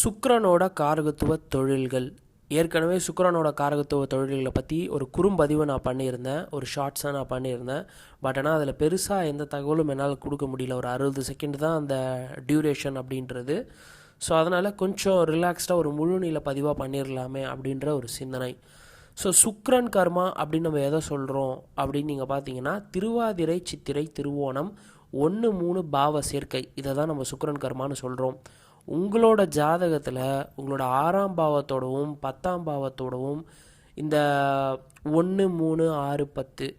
சுக்ரனோட காரகத்துவ தொழில்கள். ஏற்கனவே சுக்கிரனோட காரகத்துவ தொழில்களை பற்றி ஒரு குறும்பதிவை நான் பண்ணியிருந்தேன். ஒரு ஷார்ட்ஸாக நான் பண்ணியிருந்தேன். பட் ஆனால் அதில் பெருசாக எந்த தகவலும் என்னால் கொடுக்க முடியல. ஒரு அறுபது செகண்ட் தான் அந்த டியூரேஷன் அப்படின்றது. ஸோ அதனால் கொஞ்சம் ரிலாக்ஸ்டாக ஒரு முழு பதிவாக பண்ணிடலாமே அப்படின்ற ஒரு சிந்தனை. ஸோ சுக்ரன் கர்மா அப்படின்னு நம்ம எதை சொல்கிறோம் அப்படின்னு நீங்கள் பார்த்தீங்கன்னா திருவாதிரை சித்திரை திருவோணம் ஒன்று மூணு பாவ சேர்க்கை. இதை தான் நம்ம சுக்ரன் கர்மான்னு சொல்கிறோம் உங்களோட ஜாதகத்தில் உங்களோட ஆறாம் பாவத்தோடவும் பத்தாம் பாவத்தோடவும் இந்த ஒன்று மூணு ஆறு பத்து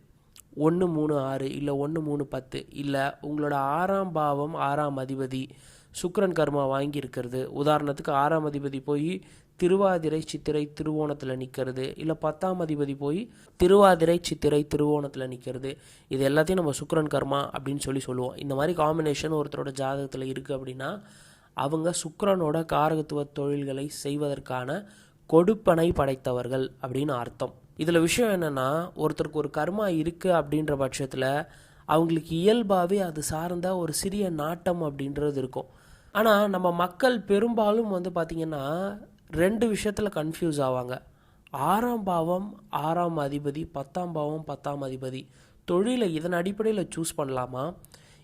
ஒன்று மூணு ஆறு இல்லை ஒன்று மூணு பத்து இல்லை உங்களோட ஆறாம் பாவம் ஆறாம் அதிபதி சுக்ரன் கர்மா வாங்கியிருக்கிறது. உதாரணத்துக்கு ஆறாம் அதிபதி போய் திருவாதிரை சித்திரை திருவோணத்தில் நிற்கிறது இல்லை பத்தாம் அதிபதி போய் திருவாதிரை சித்திரை திருவோணத்தில் நிற்கிறது இது எல்லாத்தையும் நம்ம சுக்ரன் கர்மா அப்படின்னு சொல்லி சொல்லுவோம். இந்த மாதிரி காம்பினேஷன் ஒருத்தரோட ஜாதகத்தில் இருக்குது அப்படின்னா அவங்க சுக்கரனோட காரகத்துவ தொழில்களை செய்வதற்கான கொடுப்பனை படைத்தவர்கள் அப்படின்னு அர்த்தம். இதில் விஷயம் என்னென்னா ஒருத்தருக்கு ஒரு கர்மா இருக்குது அப்படின்ற பட்சத்தில் அவங்களுக்கு இயல்பாகவே அது சார்ந்த ஒரு சிறிய நாட்டம் அப்படின்றது இருக்கும். ஆனால் நம்ம மக்கள் பெரும்பாலும் வந்து பார்த்திங்கன்னா ரெண்டு விஷயத்தில் கன்ஃபியூஸ் ஆவாங்க. ஆறாம் பாவம் ஆறாம் அதிபதி பத்தாம் பாவம் பத்தாம் அதிபதி. தொழிலை இதன் அடிப்படையில் சூஸ் பண்ணலாமா?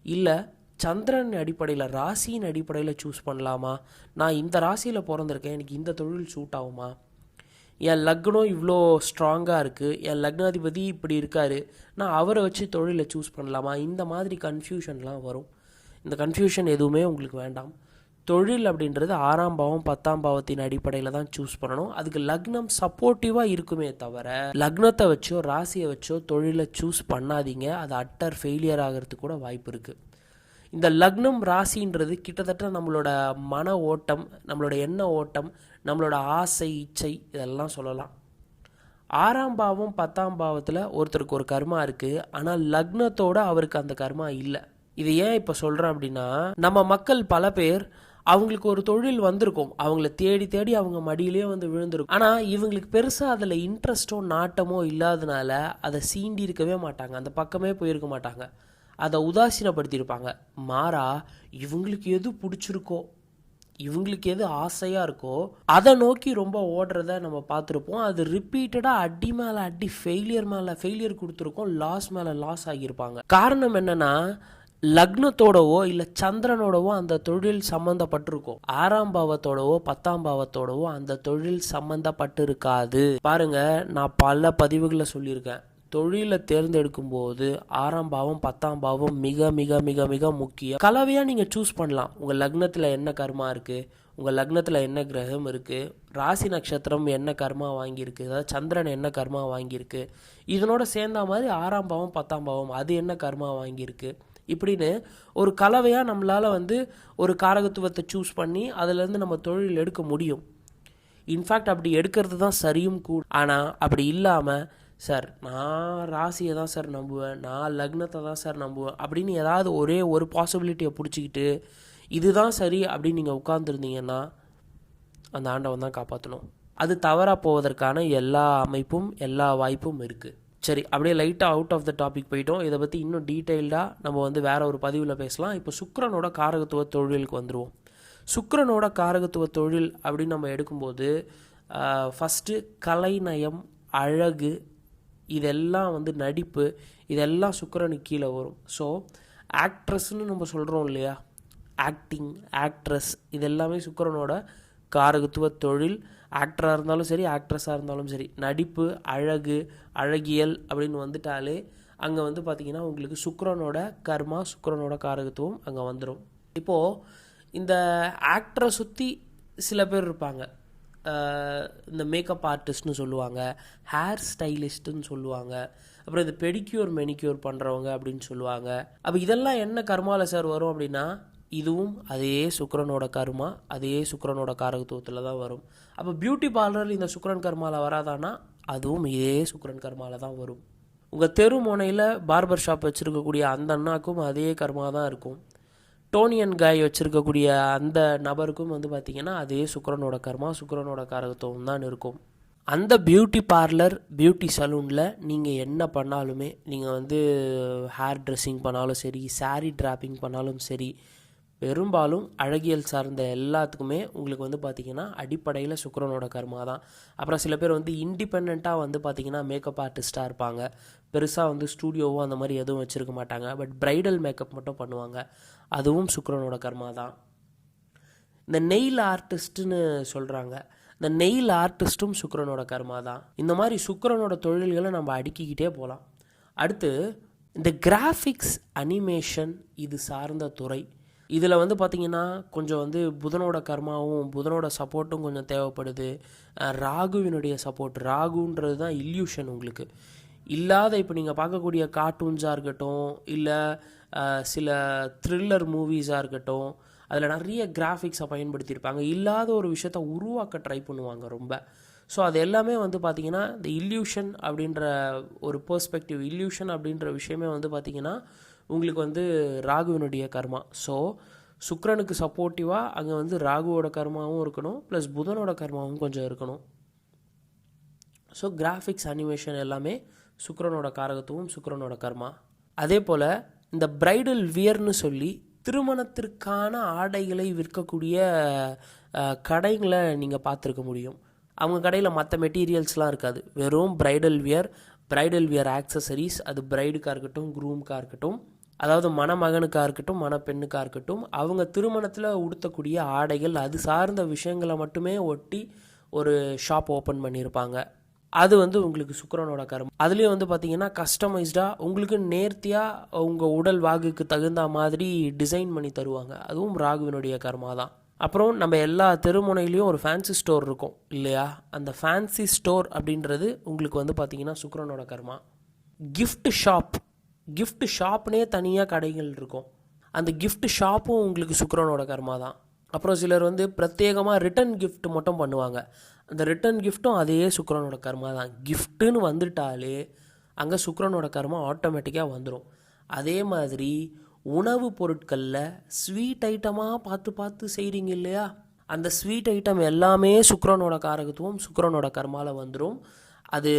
இல்லை சந்திரன் அடிப்படையில் ராசியின் அடிப்படையில் சூஸ் பண்ணலாமா? நான் இந்த ராசியில் பிறந்திருக்கேன் எனக்கு இந்த தொழில் சூட் ஆகுமா? என் லக்னம் இவ்வளோ ஸ்ட்ராங்காக இருக்குது என் லக்னாதிபதி இப்படி இருக்கார் நான் அவரை வச்சு தொழிலை சூஸ் பண்ணலாமா? இந்த மாதிரி கன்ஃபியூஷன்லாம் வரும். இந்த கன்ஃபியூஷன் எதுவுமே உங்களுக்கு வேண்டாம். தொழில் அப்படின்றது ஆறாம் பாவம் பத்தாம் பாவத்தின் அடிப்படையில் தான் சூஸ் பண்ணணும். அதுக்கு லக்னம் சப்போர்ட்டிவாக இருக்குமே தவிர லக்னத்தை வச்சோ ராசியை வச்சோ தொழிலை சூஸ் பண்ணாதீங்க. அது அட்டர் ஃபெயிலியர் ஆகிறதுக்கு கூட வாய்ப்பு இருக்குது இந்த லக்னம் ராசின்றது கிட்டத்தட்ட நம்மளோட மன ஓட்டம் நம்மளோட எண்ண ஓட்டம் நம்மளோட ஆசை இச்சை இதெல்லாம் சொல்லலாம். ஆறாம் பாவம் பத்தாம் பாவத்தில் ஒருத்தருக்கு ஒரு கர்மா இருக்குது ஆனால் லக்னத்தோட அவருக்கு அந்த கர்மா இல்லை. இது ஏன் இப்போ சொல்கிறேன் அப்படின்னா நம்ம மக்கள் பல பேர் அவங்களுக்கு ஒரு தொழில் வந்திருக்கும். அவங்கள தேடி தேடி அவங்க மடியிலே வந்து விழுந்திருக்கும். ஆனால் இவங்களுக்கு பெருசாக அதில் இன்ட்ரெஸ்ட்டோ நாட்டமோ இல்லாதனால அதை சீண்டி இருக்கவே மாட்டாங்க. அந்த பக்கமே போயிருக்க மாட்டாங்க. அதை உதாசீனப்படுத்தியிருப்பாங்க. மாறா இவங்களுக்கு எது பிடிச்சிருக்கோ இவங்களுக்கு எது ஆசையாக இருக்கோ அதை நோக்கி ரொம்ப ஓடுறத நம்ம பார்த்துருப்போம். அது ரிப்பீட்டடாக அடி மேலே அடி ஃபெயிலியர் மேலே ஃபெயிலியர் கொடுத்துருக்கோம். லாஸ் மேலே லாஸ் ஆகியிருப்பாங்க. காரணம் என்னென்னா லக்னத்தோடவோ இல்லை சந்திரனோடவோ அந்த தொழில் சம்மந்தப்பட்டிருக்கும் ஆறாம் பாவத்தோடவோ பத்தாம் பாவத்தோடவோ அந்த தொழில் சம்மந்தப்பட்டிருக்காது பாருங்க நான் பல பதிவுகளை சொல்லியிருக்கேன். தொழிலை தேர்ந்தெடுக்கும் போது ஆறாம் பாவம் பத்தாம் பாவம் மிக மிக மிக மிக முக்கியம். கலவையாக நீங்கள் சூஸ் பண்ணலாம். உங்கள் லக்னத்தில் என்ன கர்மா இருக்குது உங்கள் லக்னத்தில் என்ன கிரகம் இருக்குது ராசி நட்சத்திரம் என்ன கர்மா வாங்கியிருக்கு? அதாவது சந்திரன் என்ன கர்மா வாங்கியிருக்கு? இதனோட சேர்ந்த மாதிரி ஆறாம் பாவம் பத்தாம் பாவம் அது என்ன கர்மா வாங்கியிருக்கு? இப்படின்னு ஒரு கலவையாக நம்மளால் வந்து ஒரு காரகத்துவத்தை சூஸ் பண்ணி அதுலேருந்து நம்ம தொழில் எடுக்க முடியும். இன்ஃபேக்ட் அப்படி எடுக்கிறது தான் சரியும் கூட ஆனால் அப்படி இல்லாமல் சார் நான் ராசியை தான் சார் நம்புவேன். நான் லக்னத்தை தான் சார் நம்புவேன். அப்படின்னு ஏதாவது ஒரே ஒரு பாசிபிலிட்டியை பிடிச்சிக்கிட்டு இதுதான் சரி அப்படின்னு நீங்கள் உட்காந்துருந்தீங்கன்னா அந்த ஆண்டவன் தான் காப்பாற்றணும் அது தவறாக போவதற்கான எல்லா அமைப்பும் எல்லா வாய்ப்பும் இருக்குது சரி அப்படியே லைட்டாக அவுட் ஆஃப் த டாபிக் போயிட்டோம். இதை பற்றி இன்னும் டீட்டெயில்டாக நம்ம வந்து வேறு ஒரு பதிவில் பேசலாம். இப்போ சுக்கரனோட காரகத்துவ தொழிலுக்கு வந்துடுவோம் சுக்கரனோட காரகத்துவ தொழில் அப்படின்னு நம்ம எடுக்கும்போது ஃபஸ்ட்டு கலைநயம் அழகு இதெல்லாம் வந்து நடிப்பு இதெல்லாம் சுக்கிரனுக்கு கீழே வரும். ஸோ ஆக்ட்ரஸ்னு நம்ம சொல்கிறோம் இல்லையா? ஆக்டிங் ஆக்ட்ரஸ் இதெல்லாமே சுக்கரனோட காரகத்துவ தொழில். ஆக்டராக இருந்தாலும் சரி ஆக்ட்ரஸாக இருந்தாலும் சரி. நடிப்பு அழகு அழகியல் அப்படின்னு வந்துட்டாலே அங்கே வந்து பார்த்திங்கன்னா உங்களுக்கு சுக்கரனோட கர்மா சுக்கரனோட காரகத்துவம் அங்கே வந்துடும் இப்போது இந்த ஆக்டரை சுற்றி சில பேர் இருப்பாங்க. இந்த மேக்கப் ஆர்டிஸ்ட்னு சொல்லுவாங்க ஹேர் ஸ்டைலிஸ்ட்டுன்னு சொல்லுவாங்க அப்புறம் இந்த பெடிக்யூர் மெனிக்யூர் பண்ணுறவங்க அப்படின்னு சொல்லுவாங்க. அப்போ இதெல்லாம் என்ன கர்மாவில் சார் வரும் அப்படின்னா இதுவும் அதே சுக்கரனோட கர்மா அதே சுக்கரனோட காரகத்துவத்தில் தான் வரும். அப்போ பியூட்டி பார்லர் இந்த சுக்கரன் கர்மாவில் வராதானா அதுவும் இதே சுக்கரன் கர்மாவில் தான் வரும். உங்கள் தெரு முனையில் பார்பர் ஷாப் வச்சுருக்கக்கூடிய அந்த அண்ணாக்கும் அதே கர்மா தான் இருக்கும். டோனியன் காய் வச்சுருக்கக்கூடிய அந்த நபருக்கும் வந்து பார்த்திங்கன்னா அதே சுக்கரனோட கர்மா சுக்கரனோட காரகத்துவம் தான் இருக்கும். அந்த பியூட்டி பார்லர் பியூட்டி சலூனில் நீங்கள் என்ன பண்ணாலுமே நீங்கள் வந்து ஹேர் ட்ரெஸ்ஸிங் பண்ணாலும் சரி சாரீ ட்ராப்பிங் பண்ணாலும் சரி பெரும்பாலும் அழகியல் சார்ந்த எல்லாத்துக்குமே உங்களுக்கு வந்து பார்த்திங்கன்னா அடிப்படையில் சுக்கரனோட கர்மா தான். அப்புறம் சில பேர் வந்து இண்டிபெண்ட்டாக வந்து பார்த்திங்கன்னா மேக்கப் ஆர்டிஸ்ட்டாக இருப்பாங்க. பெருசாக வந்து ஸ்டூடியோவோ அந்த மாதிரி எதுவும் வச்சுருக்க மாட்டாங்க. பட் ப்ரைடல் மேக்கப் மட்டும் பண்ணுவாங்க. அதுவும் சுக்கரனோட கர்மா தான். இந்த நெயில் ஆர்டிஸ்ட்டுன்னு சொல்கிறாங்க இந்த நெயில் ஆர்டிஸ்ட்டும் சுக்கரனோட கர்மா தான். இந்த மாதிரி சுக்கரனோட தொழில்களை நம்ம அடுக்கிக்கிட்டே போகலாம் அடுத்து இந்த கிராஃபிக்ஸ் அனிமேஷன் இது சார்ந்த துறை. இதில் வந்து பார்த்திங்கன்னா கொஞ்சம் வந்து புதனோட கர்மாவும் புதனோட சப்போர்ட்டும் கொஞ்சம் தேவைப்படுது. ராகுவினுடைய சப்போர்ட் ராகுன்றது தான் இல்யூஷன் உங்களுக்கு. இல்லாத இப்போ நீங்கள் பார்க்கக்கூடிய கார்ட்டூன்ஸாக இருக்கட்டும் இல்லை சில த்ரில்லர் மூவிஸாக இருக்கட்டும் அதில் நிறைய கிராஃபிக்ஸை பயன்படுத்தியிருப்பாங்க. இல்லாத ஒரு விஷயத்த உருவாக்க ட்ரை பண்ணுவாங்க ரொம்ப. ஸோ அது எல்லாமே வந்து பார்த்திங்கன்னா இந்த இல்யூஷன் அப்படின்ற ஒரு பெர்ஸ்பெக்டிவ் இல்யூஷன் அப்படின்ற விஷயமே வந்து பார்த்திங்கன்னா உங்களுக்கு வந்து ராகுவினுடைய கர்மா. ஸோ சுக்ரனுக்கு சப்போர்ட்டிவாக அங்கே வந்து ராகுவோட கர்மாவும் இருக்கணும் ப்ளஸ் புதனோட கர்மாவும் கொஞ்சம் இருக்கணும். ஸோ கிராஃபிக்ஸ் அனிமேஷன் எல்லாமே சுக்கிரனோட காரகத்துவம் சுக்கிரனோட கர்மா. அதே போல் இந்த பிரைடல் வியர்னு சொல்லி திருமணத்திற்கான ஆடைகளை விற்கக்கூடிய கடைங்களை கடைகளை நீங்கள் பார்த்துருக்க முடியும். அவங்க கடையில் மற்ற மெட்டீரியல்ஸ்லாம் இருக்காது. வெறும் bridal wear bridal wear accessories அது பிரைடுக்காக இருக்கட்டும் க்ரூம்காக இருக்கட்டும். அதாவது மணமகனுக்காக இருக்கட்டும் மணப்பெண்ணுக்காக இருக்கட்டும் அவங்க திருமணத்தில் உடுத்தக்கூடிய ஆடைகள் அது சார்ந்த விஷயங்களை மட்டுமே ஒட்டி ஒரு ஷாப் ஓப்பன் பண்ணியிருப்பாங்க. அது வந்து உங்களுக்கு சுக்கரனோட கர்மம். அதுலேயும் வந்து பார்த்தீங்கன்னா கஸ்டமைஸ்டாக உங்களுக்கு நேர்த்தியாக உங்கள் உடல் வாகுக்கு தகுந்த மாதிரி டிசைன் பண்ணி தருவாங்க. அதுவும் ராகுவினுடைய கர்மா தான். அப்புறம் நம்ம எல்லா தெருமுனையிலையும் ஒரு ஃபேன்சி ஸ்டோர் இருக்கும் இல்லையா? அந்த ஃபேன்சி ஸ்டோர் அப்படின்றது உங்களுக்கு வந்து பார்த்தீங்கன்னா சுக்கரனோட கர்மா. கிஃப்ட் ஷாப் கிஃப்ட் ஷாப்னே தனியாக கடைகள் இருக்கும். அந்த கிஃப்ட் ஷாப்பும் உங்களுக்கு சுக்கரனோட கர்மா தான். அப்புறம் சிலர் வந்து பிரத்யேகமாக ரிட்டன் கிஃப்ட் மட்டும் பண்ணுவாங்க. அந்த ரிட்டன் கிஃப்ட்டும் அதே சுக்கரனோட கர்மா தான். கிஃப்ட்டுன்னு வந்துட்டாலே அங்கே சுக்கரனோட கர்மா ஆட்டோமேட்டிக்காக வந்துடும் அதே மாதிரி உணவுப் பொருட்களில் ஸ்வீட் ஐட்டமாக பார்த்து பார்த்து செய்கிறீங்க இல்லையா? அந்த ஸ்வீட் ஐட்டம் எல்லாமே சுக்கரனோட காரகத்துவம் சுக்கரனோட கர்மாவில் வந்துடும் அது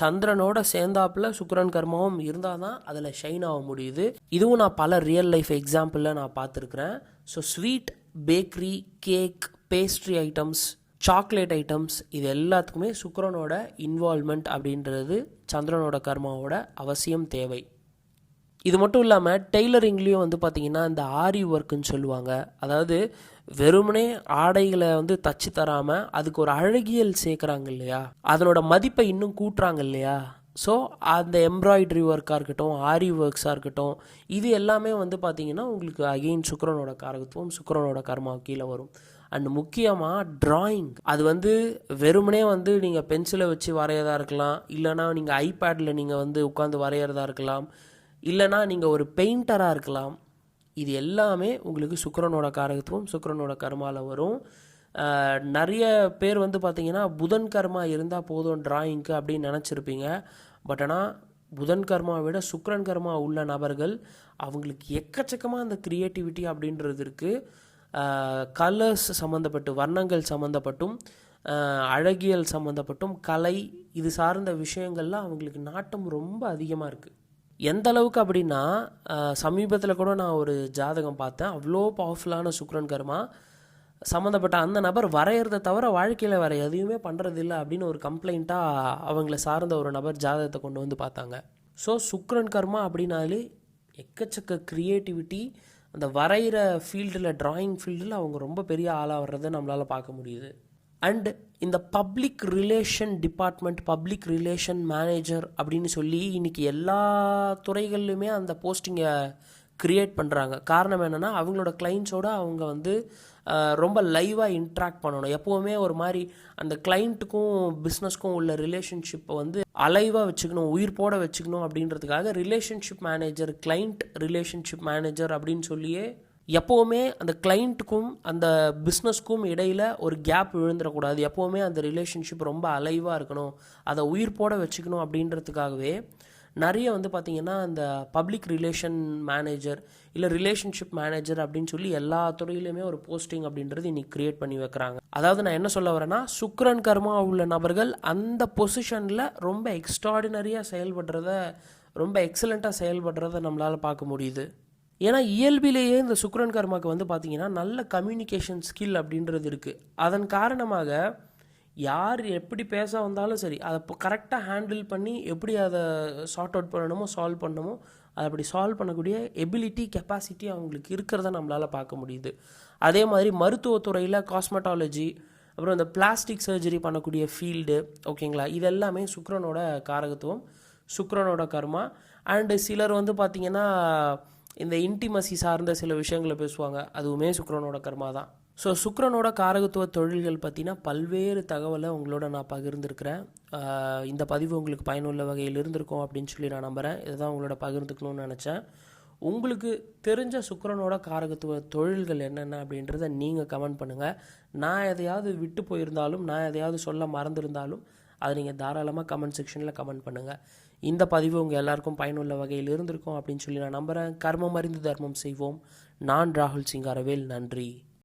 சந்திரனோட சேர்ந்தாப்புல சுக்கரன் கர்மாவும் இருந்தால் தான் அதில் ஷைன் ஆக முடியுது. இதுவும் நான் பல ரியல் லைஃப் எக்ஸாம்பிளில் நான் பார்த்துருக்குறேன். So sweet bakery cake pastry items chocolate items இது எல்லாத்துக்குமே சுக்கரனோட இன்வால்மெண்ட் அப்படின்றது சந்திரனோட கர்மாவோட அவசியம் தேவை. இது மட்டும் இல்லாமல் டெய்லரிங்லேயும் வந்து பார்த்திங்கன்னா இந்த ஆரி ஒர்க்குன்னு சொல்லுவாங்க. அதாவது வெறுமனே ஆடைகளை வந்து தச்சு தராமல் அதுக்கு ஒரு அழகியல் சேர்க்குறாங்க இல்லையா? அதனோட மதிப்பை இன்னும் கூட்டுறாங்க இல்லையா? ஸோ அந்த எம்ப்ராய்டரி ஒர்க்காக இருக்கட்டும் ஆரி ஒர்க்ஸாக இருக்கட்டும் இது எல்லாமே வந்து பார்த்திங்கன்னா உங்களுக்கு அகெயின் சுக்கரனோட காரகத்துவம் சுக்கரனோட கர்மா கீழே வரும். அண்ட் முக்கியமாக ட்ராயிங் அது வந்து வெறுமனே வந்து நீங்கள் பென்சிலை வச்சு வரைகிறதா இருக்கலாம் இல்லைனா நீங்கள் ஐபேடில் நீங்கள் வந்து உட்காந்து வரைகிறதா இருக்கலாம் இல்லைனா நீங்கள் ஒரு பெயிண்டராக இருக்கலாம் இது எல்லாமே உங்களுக்கு சுக்கரனோட காரகத்துவம் சுக்கரனோட கர்மாவில் வரும். நிறைய பேர் வந்து பார்த்திங்கன்னா புதன் கர்மா இருந்தால் போதும் டிராயிங்க்கு அப்படின்னு நினச்சிருப்பீங்க. பட் ஆனால் புதன் கர்மா விட சுக்கரன் கர்மா உள்ள நபர்கள் அவங்களுக்கு எக்கச்சக்கமாக அந்த க்ரியேட்டிவிட்டி அப்படின்றது இருக்குது கலர்ஸ் சம்மந்தப்பட்டு வர்ணங்கள் சம்மந்தப்பட்டும் அழகியல் சம்மந்தப்பட்டும் கலை இது சார்ந்த விஷயங்கள்லாம் அவங்களுக்கு நாட்டம் ரொம்ப அதிகமாக இருக்குது எந்த அளவுக்கு அப்படின்னா சமீபத்தில் கூட நான் ஒரு ஜாதகம் பார்த்தேன். அவ்வளோ பவர்ஃபுல்லான சுக்ரன் கர்மா. சம்மந்தப்பட்ட அந்த நபர் வரைகிறத தவிர வாழ்க்கையில் வேறு எதையுமே பண்ணுறதில்ல அப்படின்னு ஒரு கம்ப்ளைண்ட்டாக அவங்கள சார்ந்த ஒரு நபர் ஜாதகத்தை கொண்டு வந்து பார்த்தாங்க. ஸோ சுக்ரன் கர்மா அப்படின்னாலே எக்கச்சக்க க்ரியேட்டிவிட்டி அந்த வரைகிற ஃபீல்டில் ட்ராயிங் ஃபீல்டில் அவங்க ரொம்ப பெரிய ஆளாக வர்றதை நம்மளால் பார்க்க முடியுது. அண்ட் இந்த public relation department public relation manager அப்படின்னு சொல்லி இன்றைக்கி எல்லா துறைகள்லையுமே அந்த போஸ்டிங்கை க்ரியேட் பண்ணுறாங்க காரணம் என்னென்னா அவங்களோட கிளைண்ட்ஸோடு அவங்க வந்து ரொம்ப லைவாக இன்ட்ராக்ட் பண்ணணும். எப்போவுமே ஒரு மாதிரி அந்த கிளைண்ட்டுக்கும் பிஸ்னஸ்க்கும் உள்ள ரிலேஷன்ஷிப்பை வந்து அலைவாக வச்சுக்கணும் உயிர் போட வச்சுக்கணும் அப்படின்றதுக்காக relationship manager client relationship manager அப்படின்னு சொல்லியே எப்போவுமே அந்த கிளைண்ட்டுக்கும் அந்த பிஸ்னஸ்க்கும் இடையில் ஒரு கேப் விழுந்துடக்கூடாது. எப்போவுமே அந்த ரிலேஷன்ஷிப் ரொம்ப அலைவாக இருக்கணும். அதை உயிர் போட வச்சுக்கணும் அப்படின்றதுக்காகவே நிறைய வந்து பார்த்திங்கன்னா அந்த பப்ளிக் ரிலேஷன் மேனேஜர் இல்லை ரிலேஷன்ஷிப் மேனேஜர் அப்படின்னு சொல்லி எல்லா துறையிலையுமே ஒரு போஸ்டிங் அப்படின்றது இன்னைக்கு க்ரியேட் பண்ணி வைக்கிறாங்க. அதாவது நான் என்ன சொல்ல வரேன்னா சுக்ரன் கர்மா உள்ள நபர்கள் அந்த பொசிஷனில் ரொம்ப எக்ஸ்ட்ராடினரியாக செயல்படுறத ரொம்ப எக்ஸலண்ட்டாக செயல்படுறத நம்மளால் பார்க்க முடியுது. ஏன்னா இயல்பிலேயே இந்த சுக்ரன் கர்மாவுக்கு வந்து பார்த்திங்கன்னா நல்ல கம்யூனிகேஷன் ஸ்கில் அப்படின்றது இருக்குது அதன் காரணமாக யார் எப்படி பேச வந்தாலும் சரி அதை கரெக்டாக ஹேண்டில் பண்ணி எப்படி அதை சார்ட் அவுட் பண்ணணுமோ சால்வ் பண்ணணுமோ அதை அப்படி சால்வ் பண்ணக்கூடிய எபிலிட்டி கெப்பாசிட்டி அவங்களுக்கு இருக்கிறத நம்மளால் பார்க்க முடியுது. அதே மாதிரி மருத்துவத்துறையில் காஸ்மெட்டாலஜி அப்புறம் இந்த பிளாஸ்டிக் சர்ஜரி பண்ணக்கூடிய ஃபீல்டு ஓகேங்களா? இது எல்லாமே சுக்ரனோட காரகத்துவம் சுக்ரனோட கர்மா. அண்டு சிலர் வந்து பார்த்திங்கன்னா இந்த இன்டிமசி சார்ந்த சில விஷயங்களை பேசுவாங்க. அதுவுமே சுக்கரனோட கர்மா தான். ஸோ சுக்கரனோட காரகத்துவ தொழில்கள் பற்றினா பல்வேறு தகவலை உங்களோட நான் பகிர்ந்துருக்கிறேன். இந்த பதிவு உங்களுக்கு பயனுள்ள வகையில் இருந்திருக்கும் அப்படின்னு சொல்லி நான் நம்புகிறேன் இதை தான் உங்களோட பகிர்ந்துக்கணும்னு நினச்சேன். உங்களுக்கு தெரிஞ்ச சுக்கரனோட காரகத்துவ தொழில்கள் என்னென்ன அப்படின்றத நீங்கள் கமெண்ட் பண்ணுங்கள் நான் எதையாவது விட்டு போயிருந்தாலும் நான் எதையாவது சொல்ல மறந்துருந்தாலும் அதை நீங்கள் தாராளமாக கமெண்ட் செக்ஷனில் கமெண்ட் பண்ணுங்கள் இந்த பதிவு உங்கள் எல்லாருக்கும் பயனுள்ள வகையில் இருந்திருக்கும் அப்படின்னு சொல்லி நான் நம்புகிறேன் கர்மம் அறிந்து தர்மம் செய்வோம். நான் ராகுல் சிங்காரவேல். நன்றி.